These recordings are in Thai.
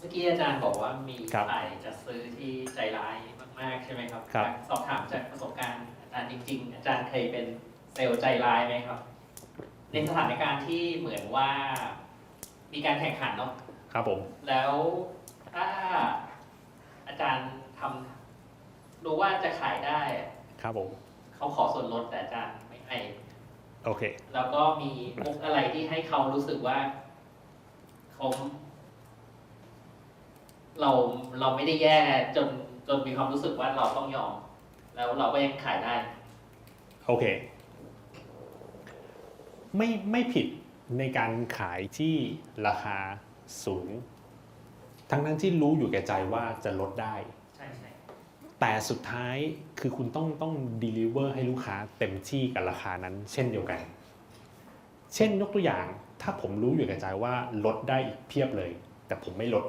เมื่อกี้อาจารย์บอกว่ามีครับฝ่ายจะซื้อที่ใจร้ายมากๆใช่ไหมครับครับ อยากสอบถามจากประสบการณ์อาจารย์จริง ๆ อาจารย์เคยเป็นเซลล์ใจร้ายไหมครับ ในสถานการณ์ที่เหมือนว่า มีการแข่งขันเนาะ ครับผม แล้วถ้าอาจารย์ทำรู้ว่าจะขายได้อะครับผม เขาขอส่วนลดแต่อาจารย์ไม่ให้ โอเค แล้วก็มีมุกอะไรที่ให้เขารู้สึกว่าเขา เราเราไม่ได้แย่จนจนมีความรู้สึกว่าเราต้องยอม แล้วเราก็ยังขายได้ โอเค ไม่ไม่ผิดในการขายที่ราคาสูง ทั้งทั้งที่รู้อยู่แก่ใจว่าจะลดได้ ใช่ใช่แต่สุดท้ายคือคุณต้องต้อง deliver ให้ลูกค้าเต็มที่กับราคานั้น เช่นเดียวกัน เช่นยกตัวอย่างถ้าผมรู้อยู่แก่ใจว่าลดได้อีกเพียบเลย แต่ผมไม่ลด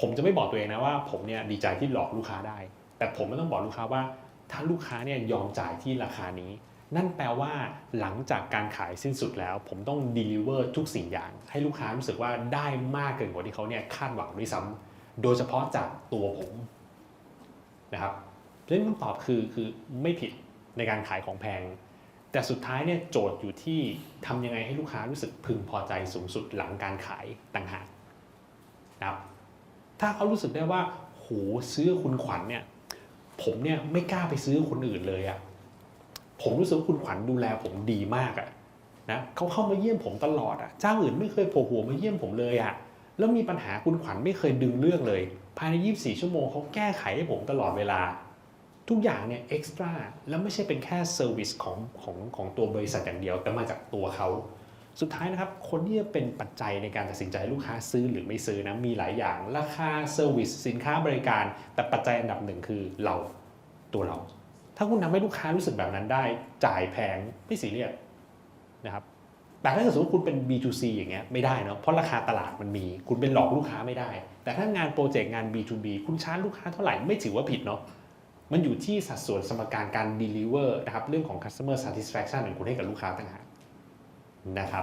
ผมจะไม่บอกตัวเองนะว่าผมเนี่ยดีใจที่หลอกลูกค้าได้ แต่ผมไม่ต้องบอกลูกค้าว่า ถ้าลูกค้าเนี่ยยอมจ่ายที่ราคานี้ นั่นแปลว่าหลังจากการขายสิ้นสุดแล้ว ผมต้อง deliver ทุกสิ่งอย่าง ให้ลูกค้ารู้สึกว่าได้มากเกินกว่าที่เขาเนี่ยคาดหวังด้วยซ้ำโดยเฉพาะจากตัวผมนะครับเรื่องคำตอบคือคือไม่ผิดในการขายของแพง แต่สุดท้ายเนี่ยโจทย์อยู่ที่ทำยังไงให้ลูกค้ารู้สึกพึงพอใจสูงสุดหลังการขายต่างหากนะครับ ถ้าเขารู้สึกได้ว่าโหซื้อคุณขวัญเนี่ยผมเนี่ยไม่กล้าไปซื้อคนอื่นเลยอะผมรู้สึกว่าคุณขวัญดูแลผมดีมากอะนะเขาเข้ามาเยี่ยมผมตลอดอะเจ้าอื่นไม่เคยโผล่หัวมาเยี่ยมผมเลยอะแล้วมีปัญหาคุณขวัญไม่เคยดึงเรื่องเลย ภายใน 24 ชั่วโมงเขาแก้ไขให้ผมตลอดเวลา ทุกอย่างเนี่ยเอ็กซ์ตร้าแล้วไม่ใช่เป็นแค่เซอร์วิสของของของตัวบริษัทอย่างเดียว แต่มาจากตัวเขา สุดท้ายนะครับ คนที่จะเป็นปัจจัยในการตัดสินใจให้ลูกค้าซื้อหรือไม่ซื้อนะมีหลายอย่าง ราคาเซอร์วิสสินค้าบริการ แต่ปัจจัยอันดับหนึ่งคือเราตัวเรา ถ้าคุณทำให้ลูกค้ารู้สึกแบบนั้นได้ จ่ายแพงไม่ซีเรียสนะครับแต่ถ้าเกิดสมมติคุณเป็น B2C อย่างเงี้ยไม่ได้เนาะเพราะราคาตลาดมันมี คุณเป็นหลอกลูกค้าไม่ได้ แต่ถ้างานโปรเจกต์งาน B2B คุณชาร์จลูกค้าเท่าไหร่ไม่ถือว่าผิดเนาะมันอยู่ที่สัดส่วนสมการการ deliver นะครับเรื่องของ customer satisfaction ของคุณให้กับลูกค้าต่างหากนะครับ